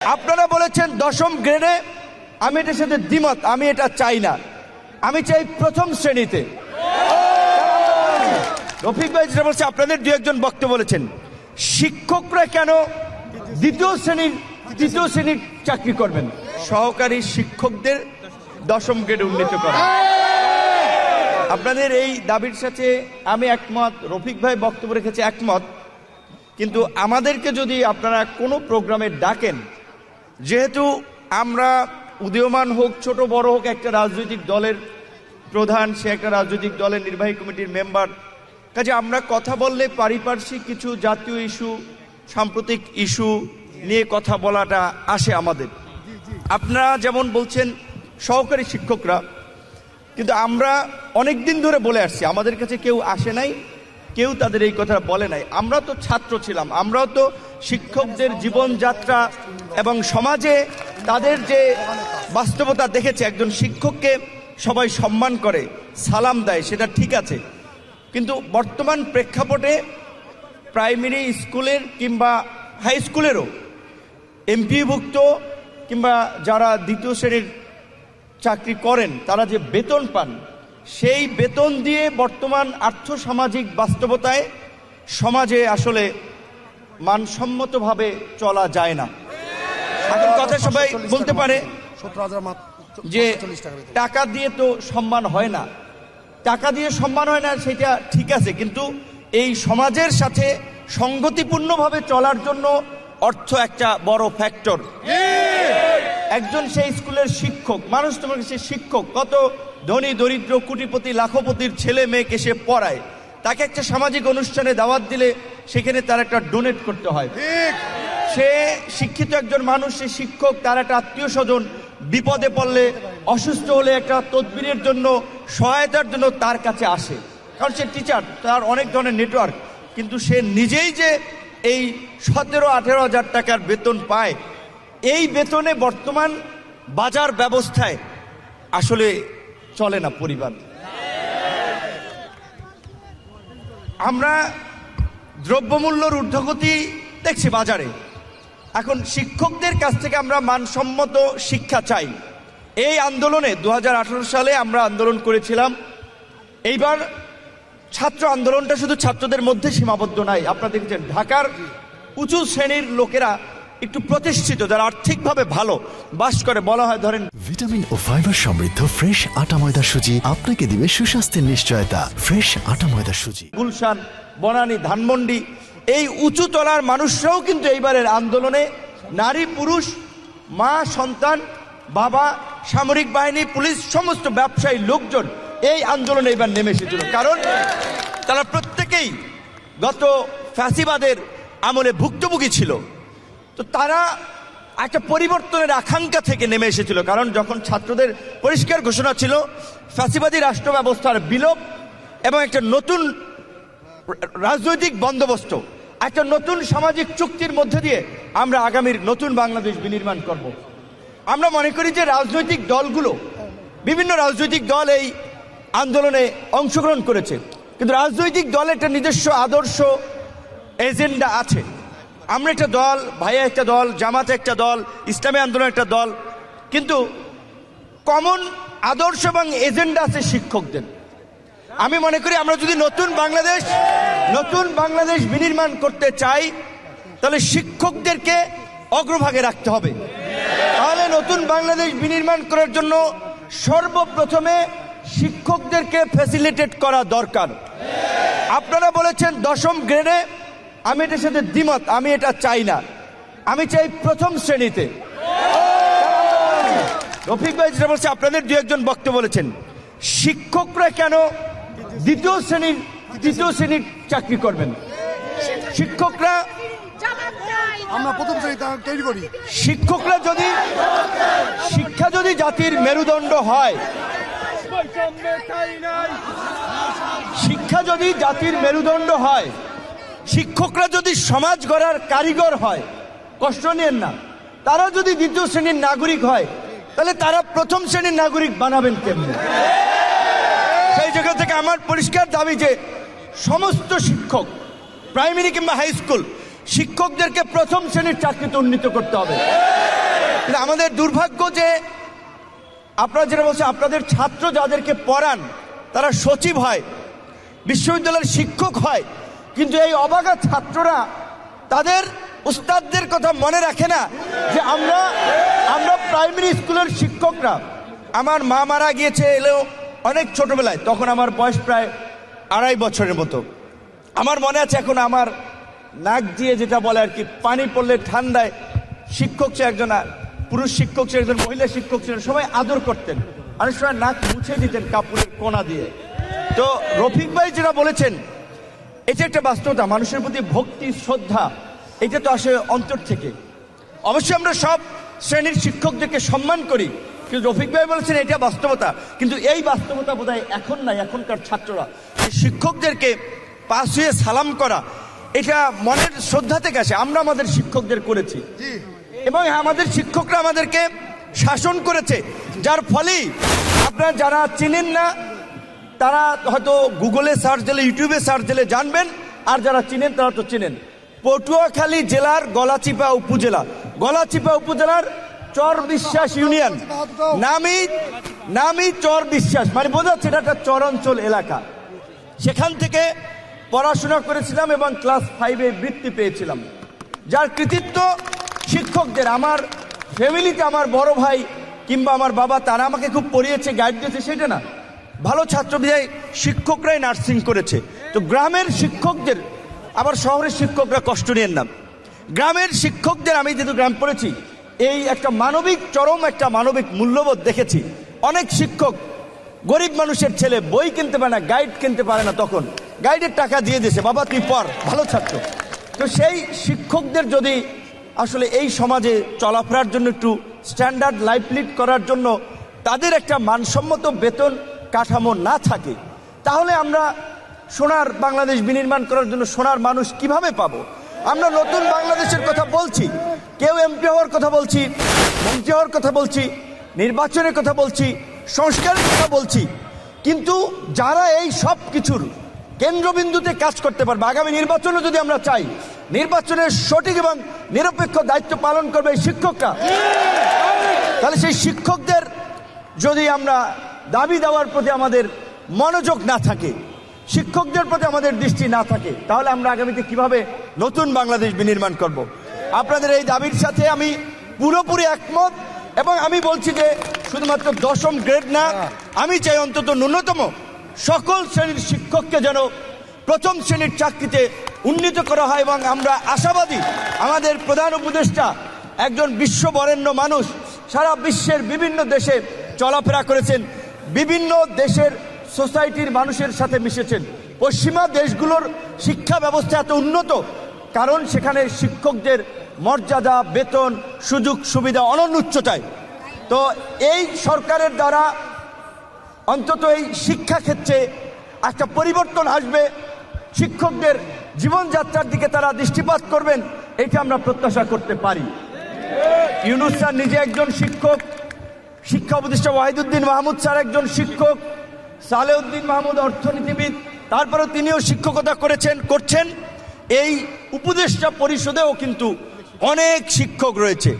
আপনারা বলেছেন দশম গ্রেডে আমি এটার সাথে দ্বিমত, আমি এটা চাই না। আমি চাই প্রথম শ্রেণীতে। রফিক ভাই যেটা বলছে, আপনাদের দু একজন বক্তব্য বলেছেন, শিক্ষকরা কেন দ্বিতীয় শ্রেণির, তৃতীয় শ্রেণির চাকরি করবেন? সহকারী শিক্ষকদের দশম গ্রেডে উন্নীত করা। আপনাদের এই দাবির সাথে আমি একমত, রফিক ভাই বক্তব্য রেখেছে একমত, কিন্তু আমাদেরকে যদি আপনারা কোনো প্রোগ্রামে ডাকেন যেহেতু আমরা উদীয়মান হোক, ছোট, বড় হোক, একটা রাজনৈতিক দলের প্রধান, সে একটা রাজনৈতিক দলের নির্বাহী কমিটির মেম্বার, কাজে আমরা কথা বললে পারিপার্শ্বিক কিছু জাতীয় ইস্যু, সাম্প্রতিক ইস্যু নিয়ে কথা বলাটা আসে আমাদের। আপনারা যেমন বলছেন, সহকারী শিক্ষকরা, কিন্তু আমরা অনেক দিন ধরে বলে আসছি, আমাদের কাছে কেউ আসে নাই। কেউ তাদের এই কথা বলে নাই। আমরা তো ছাত্র ছিলাম। আমরাও তো শিক্ষকদের জীবনযাত্রা এবং সমাজে তাদের যে বাস্তবতা দেখেছে, একজন শিক্ষককে সবাই সম্মান করে, সালাম দেয়, সেটা ঠিক আছে। কিন্তু বর্তমান প্রেক্ষাপটে প্রাইমারি স্কুলের কিংবা হাই স্কুলেরও এমপিভুক্ত কিংবা যারা দ্বিতীয় শ্রেণির চাকরি করেন, তারা যে বেতন পান সেই বেতন দিয়ে বর্তমান আর্থসামাজিক বাস্তবতায় সমাজে আসলে মানসম্মতভাবে চলা যায় না। এখন কথা সবাই বলতে পারে যে টাকা দিয়ে তো সম্মান হয় না। টাকা দিয়ে সম্মান হয় না, সেটা ঠিক আছে, কিন্তু এই সমাজের সাথে সংগতিপূর্ণভাবে চলার জন্য অর্থ একটা বড় ফ্যাক্টর। একজন সেই স্কুলের শিক্ষক মানুষ তোমাকে সে শিক্ষক কত ধনী দরিদ্র কোটিপতি লাখপতির ছেলে মেয়েকে সে পড়ায়। তাকে একটা সামাজিক অনুষ্ঠানে দাওয়াত দিলে সেখানে তার একটা ডোনেট করতে হয়। সে শিক্ষিত একজন মানুষ সে শিক্ষক তার একটা আত্মীয় স্বজন বিপদে পড়লে অসুস্থ হলে একটা তদবিরের জন্য সহায়তার জন্য তার কাছে আসে। কারণ সে টিচার তার অনেক ধরনের নেটওয়ার্ক কিন্তু সে নিজেই যে এই সতেরো আঠেরো হাজার টাকার বেতন পায় এই বেতনে বর্তমান বাজার ব্যবস্থায় আসলে চলে না পরিবার। আমরা দ্রব্যমূল্যর ঊর্ধ্বগতি দেখছি বাজারে। এখন শিক্ষকদের কাছ থেকে আমরা মানসম্মত শিক্ষা চাই। এই আন্দোলনে দু হাজার আঠারো সালে আমরা আন্দোলন করেছিলাম। এইবার ছাত্র আন্দোলনটা শুধু ছাত্রদের মধ্যে সীমাবদ্ধ নাই, আপনারা দেখছেন ঢাকার উঁচু শ্রেণির লোকেরা একটু প্রতিষ্ঠিত যারা আর্থিকভাবে ভালো বাস করে বলা হয় ধরেন ভিটামিন ও ফাইবার সমৃদ্ধ ফ্রেশ আটা ময়দা সুজি আপনাকে দিবে সুস্বাস্থ্যের নিশ্চয়তা। ফ্রেশ আটা ময়দা সুজি। গুলশান বনানী ধানমন্ডি এই উঁচু তলার মানুষরাও কিন্তু এইবারের আন্দোলনে নারী পুরুষ মা সন্তান বাবা সামরিক বাহিনী পুলিশ সমস্ত ব্যবসায়ী লোকজন এই আন্দোলনে এবার নেমে এসেছিল। কারণ তারা প্রত্যেকেই গত ফ্যাসিবাদের আমলে ভুক্তভোগী ছিল। তো তারা একটা পরিবর্তনের আকাঙ্ক্ষা থেকে নেমে এসেছিল, কারণ যখন ছাত্রদের পরিষ্কার ঘোষণা ছিল, ফ্যাসিবাদী রাষ্ট্র ব্যবস্থার বিলোপ এবং একটা নতুন রাজনৈতিক বন্দোবস্ত, একটা নতুন সামাজিক চুক্তির মধ্যে দিয়ে আমরা আগামীর নতুন বাংলাদেশ বিনির্মাণ করব। আমরা মনে করি যে রাজনৈতিক দলগুলো, বিভিন্ন রাজনৈতিক দল এই আন্দোলনে অংশগ্রহণ করেছে, কিন্তু রাজনৈতিক দলের একটা নিজস্ব আদর্শ এজেন্ডা আছে আমরা একটা দল, ভাইয়া একটা দল, জামাতে একটা দল, ইসলামী আন্দোলন একটা দল, কিন্তু কমন আদর্শ এবং এজেন্ডা আছে শিক্ষকদের। আমি মনে করি আমরা যদি নতুন বাংলাদেশ নতুন বাংলাদেশ বিনির্মাণ করতে চাই, তাহলে শিক্ষকদেরকে অগ্রভাগে রাখতে হবে। তাহলে নতুন বাংলাদেশ বিনির্মাণ করার জন্য সর্বপ্রথমে শিক্ষকদেরকে ফ্যাসিলিটেট করা দরকার। আপনারা বলেছেন দশম গ্রেডে আমি এটার সাথে দ্বিমত আমি এটা চাই না। আমি চাই প্রথম শ্রেণীতে। রফিক ভাই যেটা বলছে আপনাদের দু একজন বক্তব্য বলেছেন। শিক্ষকরা কেন দ্বিতীয় শ্রেণির তৃতীয় শ্রেণির চাকরি করবেন? শিক্ষকরা আমরা প্রথম শ্রেণীতে তৈরি করি। শিক্ষকরা যদি শিক্ষা যদি জাতির মেরুদণ্ড হয় শিক্ষা যদি জাতির মেরুদণ্ড হয় শিক্ষকরা যদি সমাজ গড়ার কারিগর হয়, কষ্ট নেন না। তারা যদি দ্বিতীয় শ্রেণির নাগরিক হয়, তাহলে তারা প্রথম শ্রেণির নাগরিক বানাবেন কেমনি? সেই জায়গা থেকে আমার পরিষ্কার দাবি যে, সমস্ত শিক্ষক, প্রাইমারি কিংবা হাই স্কুল, শিক্ষকদেরকে প্রথম শ্রেণির চাকরিতে উন্নীত করতে হবে। আমাদের দুর্ভাগ্য যে, আপনারা যেটা বলছেন, আপনাদের ছাত্র যাদেরকে পড়ান, তারা সচিব হয়, বিশ্ববিদ্যালয়ের শিক্ষক হয় কিন্তু এই অবাগা ছাত্ররা তাদের উস্তাদদের কথা মনে রাখে না যে আমরা আমরা প্রাইমারি স্কুলের শিক্ষকরা। আমার মা মারা গিয়েছে এলেও অনেক ছোটবেলায়, তখন আমার বয়স প্রায় আড়াই বছরের মতো। আমার মনে আছে এখন আমার নাক দিয়ে যেটা বলে আর কি, পানি পড়লে ঠান্ডায় শিক্ষক সে একজন পুরুষ শিক্ষক সে একজন, মহিলা শিক্ষক ছিলেন সবাই আদর করতেন। অনেক সময় নাক মুছে দিতেন কাপড়ের কোনা দিয়ে। তো রফিক ভাই যেটা বলেছেন এটা একটা বাস্তবতা মানুষের প্রতি ভক্তি শ্রদ্ধা এটা তো আসে অন্তর থেকে। অবশ্যই আমরা সব শ্রেণির শিক্ষকদেরকে সম্মান করি কিন্তু রফিক ভাই বলেছেন এটা বাস্তবতা। কিন্তু এই বাস্তবতা বোধ এখন নাই এখনকার ছাত্ররা। এই শিক্ষকদেরকে পাশ হয়ে সালাম করা এটা মনের শ্রদ্ধা থেকে আসে। আমরা আমাদের শিক্ষকদের করেছি। এবং আমাদের শিক্ষকরা আমাদেরকে শাসন করেছে যার ফলেই আপনারা যারা চিনেন না তারা হয়তো গুগলে সার্চ দিলে, ইউটিউবে সার্চ দিলে জানবেন, আর যারা চিনেন তারা তো চিনেন। পটুয়াখালী জেলার গলাচিপা উপজেলা। গলাচিপা উপজেলার চর বিশ্বাস ইউনিয়ন। নামি নামি চর বিশ্বাস। মানে বোঝা যাচ্ছে এটা একটা চরাঞ্চল এলাকা। সেখান থেকে পড়াশোনা করেছিলাম এবং ক্লাস ফাইভে বৃত্তি পেয়েছিলাম। যার কৃতিত্ব শিক্ষকদের, আমার ফ্যামিলিতে আমার বড় ভাই কিংবা আমার বাবা, তারা আমাকে খুব পড়িয়েছে গাইড দিয়েছে, সেটা না। ভালো ছাত্র বিধায় শিক্ষকরাই নার্সিং করেছে। তো গ্রামের শিক্ষকদের, আবার শহরের শিক্ষকরা কষ্ট নিয়েন না। গ্রামের শিক্ষকদের আমি যেহেতু গ্রাম পড়েছি, এই একটা মানবিক চরম একটা মানবিক মূল্যবোধ দেখেছি। অনেক শিক্ষক গরিব মানুষের ছেলে বই কিনতে পারে না, গাইড কিনতে পারে না তখন। গাইডের টাকা দিয়ে দিয়েছে, বাবা, তুই পড়, ভালো ছাত্র। তো সেই শিক্ষকদের যদি আসলে এই সমাজে চলাফেরার জন্য একটু স্ট্যান্ডার্ড লাইফ লিড করার জন্য তাদের একটা মানসম্মত বেতন কাঠামো না থাকে, তাহলে আমরা সোনার বাংলাদেশ বিনির্মাণ করার জন্য সোনার মানুষ কীভাবে পাবো? আমরা নতুন বাংলাদেশের কথা বলছি, কেউ এমপি হওয়ার কথা বলছি, মন্ত্রী হওয়ার কথা বলছি, নির্বাচনের কথা বলছি, সংস্কারের কথা বলছি, কিন্তু যারা এই সব কিছুর কেন্দ্রবিন্দুতে কাজ করতে পারবে, আগামী নির্বাচনে যদি আমরা চাই, নির্বাচনের সঠিক এবং নিরপেক্ষ দায়িত্ব পালন করবে এই শিক্ষকরা। তাহলে সেই শিক্ষকদের যদি আমরা দাবি দেওয়ার প্রতি আমাদের মনোযোগ না থাকে, শিক্ষকদের প্রতি আমাদের দৃষ্টি না থাকে, তাহলে আমরা আগামীতে কীভাবে নতুন বাংলাদেশ বিনির্মাণ করব। আপনাদের এই দাবির সাথে আমি পুরোপুরি একমত এবং আমি বলছি যে শুধুমাত্র দশম গ্রেড না, আমি চাই অন্তত ন্যূনতম সকল শ্রেণির শিক্ষককে যেন প্রথম শ্রেণির চাকরিতে উন্নীত করা হয় এবং আমরা আশাবাদী আমাদের প্রধান উপদেষ্টা একজন বিশ্ববরেণ্য মানুষ সারা বিশ্বের বিভিন্ন দেশে চলাফেরা করেছেন বিভিন্ন দেশের সোসাইটির মানুষের সাথে মিশেছেন। পশ্চিমা দেশগুলোর শিক্ষা ব্যবস্থা এত উন্নত, কারণ সেখানে শিক্ষকদের মর্যাদা, বেতন, সুযোগ, সুবিধা অনন্য উচ্চতায়। তো এই সরকারের দ্বারা অন্তত এই শিক্ষা ক্ষেত্রে একটা পরিবর্তন আসবে। শিক্ষকদের জীবনযাত্রার দিকে তারা দৃষ্টিপাত করবেন, এটা আমরা প্রত্যাশা করতে পারি। ইউনুস নিজে একজন শিক্ষক শিক্ষা উপদেষ্টা ওয়াহিদুদ্দিন মাহমুদ স্যার একজন শিক্ষক, সালেউদ্দিন মাহমুদ অর্থনীতিবিদ। তারপরেও তিনিও শিক্ষকতা করেছেন, করছেন। এই উপদেষ্টা পরিষদেও কিন্তু অনেক শিক্ষক রয়েছে।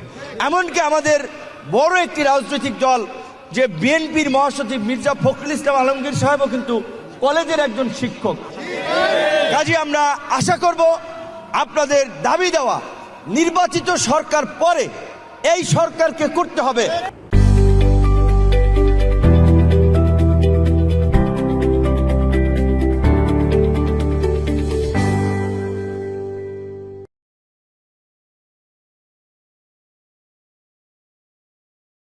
এমনকি আমাদের বড় একটি রাজনৈতিক দল, যে বিএনপির মহাসচিব মির্জা ফখরুল ইসলাম আলমগীর সাহেবও কিন্তু কলেজের একজন শিক্ষক। কাজে আমরা আশা করব আপনাদের দাবি দেওয়া, নির্বাচিত সরকার পরে এই সরকারকে করতে হবে।